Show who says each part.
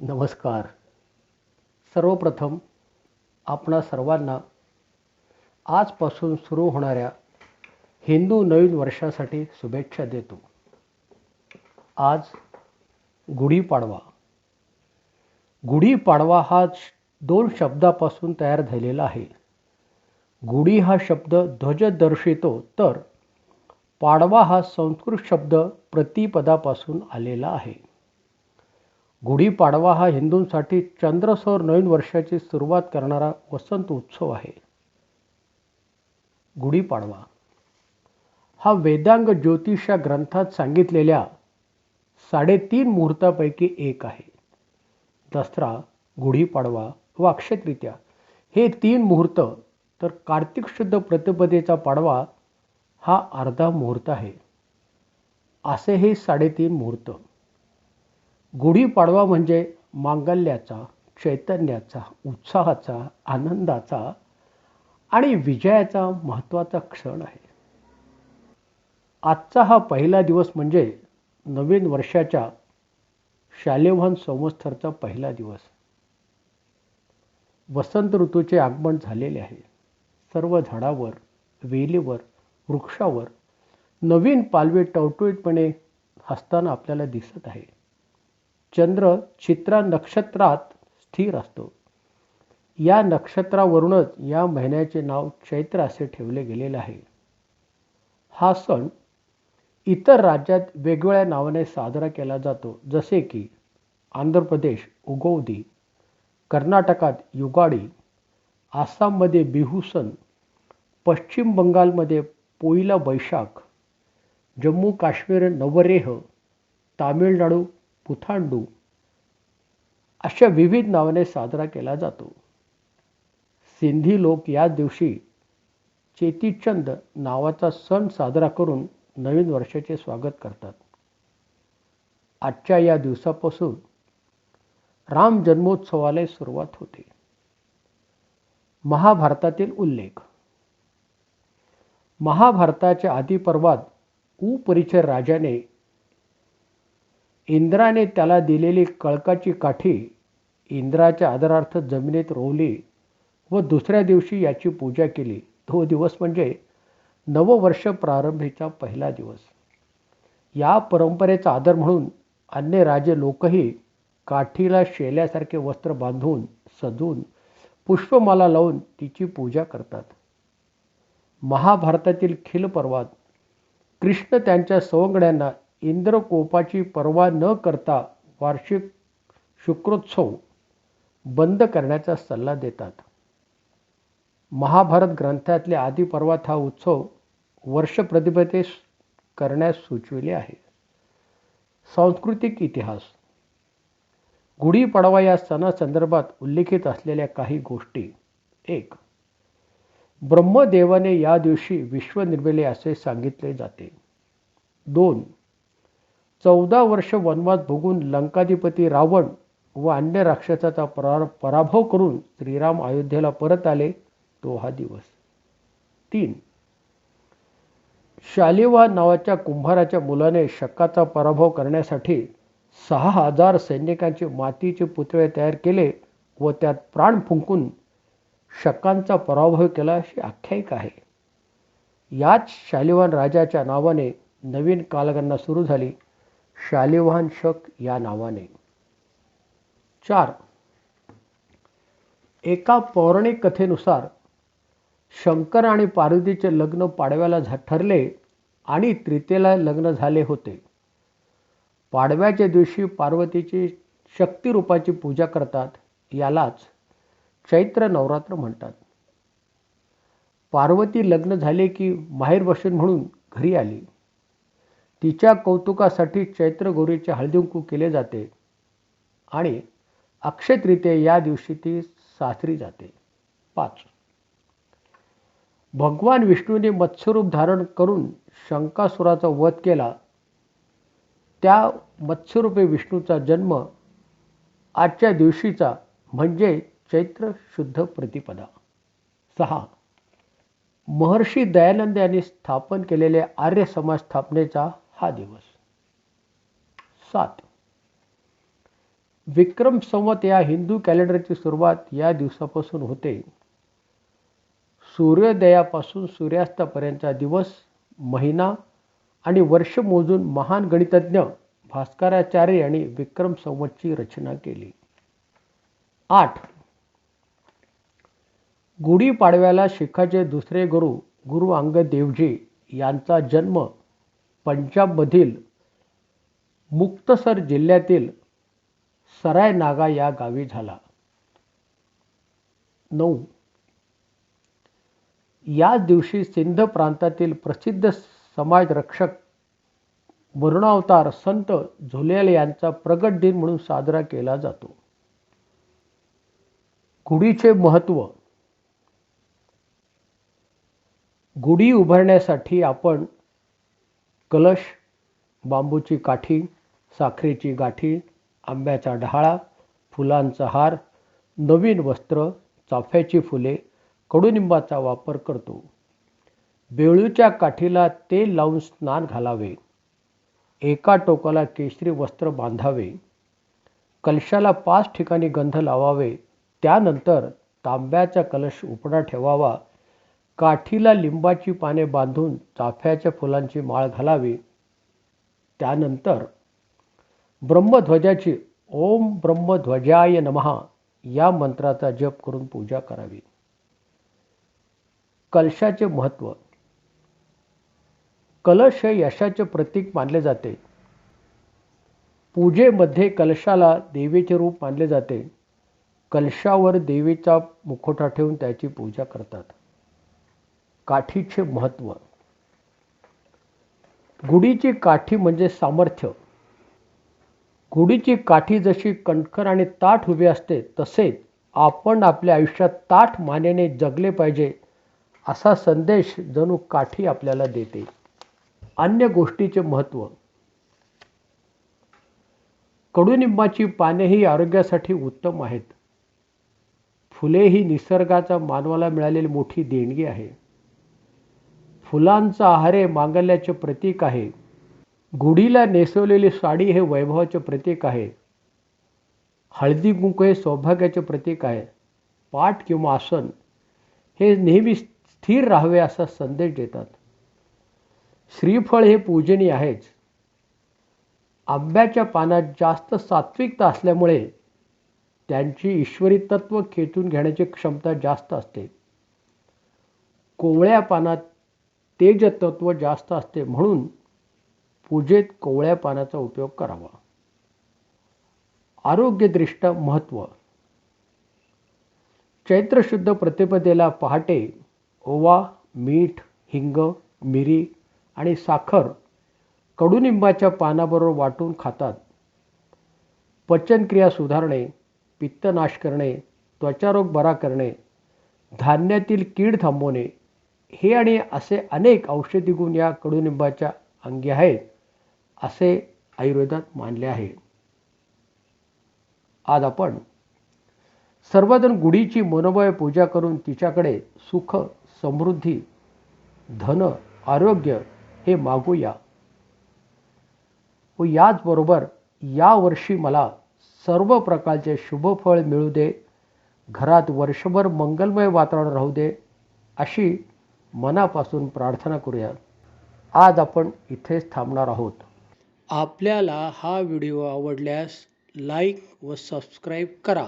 Speaker 1: नमस्कार. सर्वप्रथम आपणा सर्वांना आजपासून सुरू होणाऱ्या हिंदू नवीन वर्षासाठी शुभेच्छा देतो. आज गुढीपाडवा गुढीपाडवा हा दोन शब्दापासून तयार झालेला आहे. गुढी हा शब्द ध्वज दर्शितो तर पाडवा हा संस्कृत शब्द प्रतिपदापासून आलेला आहे. गुढीपाडवा हा हिंदूंसाठी चंद्रसौर नवीन वर्षाची सुरुवात करणारा वसंत उत्सव आहे. गुढीपाडवा. हा वेदांग ज्योतिष या ग्रंथात सांगितलेल्या साडेतीन मुहूर्तापैकी एक आहे. दसरा गुढीपाडवा व अक्षयतृतीया हे तीन मुहूर्त तर कार्तिक शुद्ध प्रतिपदेचा पाडवा हा अर्धा मुहूर्त आहे. असे हे साडेतीन मुहूर्त. गुढीपाडवा म्हणजे मांगल्याचा चैतन्याचा उत्साहाचा आनंदाचा आणि विजयाचा महत्त्वाचा क्षण आहे. आजचा हा पहिला दिवस म्हणजे नवीन वर्षाच्या शालिवाहन संवत्सरचा पहिला दिवस. वसंत ऋतूचे आगमन झालेले आहे. सर्व झाडावर वेलीवर वृक्षावर नवीन पालवी टवटवीतपणे हसताना आपल्याला दिसत आहे. चंद्र चित्रा नक्षत्रात स्थिर असतो. या नक्षत्रावरूनच या महिन्याचे नाव चैत्र असे ठेवले गेलेले आहे. हा सण इतर राज्यात वेगवेगळ्या नावाने साजरा केला जातो जसे की आंध्र प्रदेश उगवदी कर्नाटकात युगाडी आसाममध्ये बिहू सण पश्चिम बंगालमध्ये पोईला बैशाख जम्मू काश्मीर नवरेह तामिळनाडू पुथांडू. अशा विविध नावाने साजरा केला जातो. सिंधी लोक या दिवशी चेतीचंद नावाचा सण साजरा करून नवीन वर्षाचे स्वागत करतात. आजच्या या दिवसापासून राम जन्मोत्सवाला सुरुवात होते. महाभारतातील उल्लेख. महाभारताच्या आदिपर्वात उपरिचय राजाने इंद्राने त्याला दिलेली कळकाची काठी इंद्राच्या आदरार्थ जमिनीत रोवली व दुसऱ्या दिवशी याची पूजा केली. तो दिवस म्हणजे नववर्ष प्रारंभीचा पहिला दिवस. या परंपरेचा आदर म्हणून अन्य राजे लोकही काठीला शेल्यासारखे वस्त्र बांधून सजून पुष्पमाला लावून तिची पूजा करतात. महाभारतातील खिल पर्वात कृष्ण त्यांच्या सवंगड्यांना इंद्रकोपाची पर्वा न करता वार्षिक शुक्रोत्सव बंद करण्याचा सल्ला देतात. महाभारत ग्रंथातले आदिपर्वात हा उत्सव वर्ष प्रतिपदेश करण्यास सुचविले आहे. सांस्कृतिक इतिहास. गुढीपाडवा या सणासंदर्भात उल्लेखित असलेल्या काही गोष्टी. एक ब्रह्मदेवाने या दिवशी विश्व निर्मिले असे सांगितले जाते. दोन चौदा वर्ष वनवास भोगून लंकाधिपती रावण व अन्य राक्षसाचा परा पराभव करून श्रीराम अयोध्येला परत आले तो हा दिवस. तीन. शालिवा नावाच्या कुंभाराच्या मुलाने शकाचा पराभव करण्यासाठी सहा हजार सैनिकांचे मातीचे पुतळे तयार केले व त्यात प्राण फुंकून शकांचा पराभव केला अशी आख्यायिका आहे. याच शालिवान राजाच्या नावाने नवीन कालगणना सुरू झाली. शालिवाहन शक या नावाने. चार. एका पौराणिक कथेनुसार शंकर आणि पार्वतीचे लग्न पाडव्याला झा ठरले आणि त्रितेला लग्न झाले होते. पाडव्याच्या दिवशी पार्वतीची शक्तिरूपाची पूजा करतात यालाच चैत्र नवरात्र म्हणतात. पार्वती लग्न झाले की माहेर बसून म्हणून घरी आली. तिच्या कौतुकासाठी चैत्र गौरीचे हळदीकुंकू केले जाते आणि अक्षय या दिवशी ती सासरी जाते. पाच. भगवान विष्णूने मत्स्यरूप धारण करून शंकासुराचा वध केला. त्या मत्स्यरूपे विष्णूचा जन्म आजच्या दिवशीचा म्हणजे चैत्र शुद्ध प्रतिपदा. सहा. महर्षी दयानंद यांनी स्थापन केलेल्या आर्य समाज स्थापनेचा हा दिवस. सात. विक्रम संवत या हिंदू कॅलेंडरची सुरुवात या दिवसापासून होते. सूर्योदयापासून सूर्यास्तापर्यंतचा दिवस महिना आणि वर्ष मोजून महान गणितज्ञ भास्कराचार्य यांनी विक्रम संवतची रचना केली. आठ. गुढीपाडव्याला शिखाचे दुसरे गुरु गुरु अंगद देवजी यांचा जन्म पंजाबमधील मुक्तसर जिल्ह्यातील सराय नागा या गावी झाला. नऊ. याच दिवशी सिंध प्रांतातील प्रसिद्ध समाजरक्षक मरुणावतार संत झुलेल यांचा प्रगट दिन म्हणून साजरा केला जातो. गुढीचे महत्त्व गुढी उभारण्यासाठी आपण कलश बांबूची काठी साखरेची गाठी आंब्याचा डहाळा फुलांचा हार नवीन वस्त्र चाफ्याची फुले कडुनिंबाचा वापर करतो. बेळूच्या काठीला तेल लावून स्नान घालावे. एका टोकाला केशरी वस्त्र बांधावे. कलशाला पाच ठिकाणी गंध लावावे. त्यानंतर तांब्याचा कलश उपडा ठेवावा. काठीला लिंबाची पाने बांधून चाफ्याच्या फुलांची माळ घालावी. त्यानंतर ब्रह्मध्वजाची ओम ब्रह्मध्वजाय नमहा या मंत्राचा जप करून पूजा करावी. कलशाचे महत्त्व कलश हे यशाचे प्रतीक मानले जाते. पूजेमध्ये कलशाला देवीचे रूप मानले जाते. कलशावर देवीचा मुखोटा ठेवून त्याची पूजा करतात. काठीचे महत्त्व गुढीची काठी म्हणजे सामर्थ्य. गुढीची काठी जशी कणखर आणि ताठ उभी असते तसेच आपण आपल्या आयुष्यात ताठ मानेने जगले पाहिजे असा संदेश जणू काठी आपल्याला देते. अन्य गोष्टीचे महत्त्व कडुनिंबाची पाने ही आरोग्यासाठी उत्तम आहेत. फुले ही निसर्गाचा मानवाला मिळालेली मोठी देणगी आहे. फुलांचा आहारे मांगल्याचे प्रतीक आहे. गुढीला नेसवलेली साडी हे वैभवाचे प्रतीक आहे. हळदी कुंकू हे सौभाग्याचे प्रतीक आहे. पाठ किंवा आसन हे नेहमी स्थिर राहावे असा संदेश देतात. श्रीफळ हे पूजनीय आहेच. आंब्याच्या पानात जास्त सात्विकता असल्यामुळे त्यांची ईश्वरी तत्व खेचून घेण्याची क्षमता जास्त असते. कोवळ्या पानात तेज तत्व जास्त असते म्हणून पूजेत कोवळ्या पानाचा उपयोग करावा. आरोग्यदृष्ट्या महत्त्व चैत्र शुद्ध प्रतिपदेला पहाटे ओवा मीठ हिंग मिरी आणि साखर कडुनिंबाच्या पानाबरोबर वाटून खातात. पचनक्रिया सुधारणे पित्तनाश करणे त्वचारोग बरा करणे धान्यातील कीड थांबवणे हे आणि असे अनेक औषधी गुण या कडुनिंबाच्या अंगी आहेत असे आयुर्वेदात मानले आहे. आज आपण सर्वजण गुढीची मनोबळ पूजा करून तिच्याकडे सुख समृद्धी धन आरोग्य हे मागूया. व याचबरोबर यावर्षी मला सर्व प्रकारचे शुभफळ मिळू दे घरात वर्षभर मंगलमय वातावरण राहू दे अशी मनापासून प्रार्थना करूया. आज आपण इथेच थांबणार आहोत. आपल्याला हा व्हिडिओ आवडल्यास लाईक व सबस्क्राईब करा.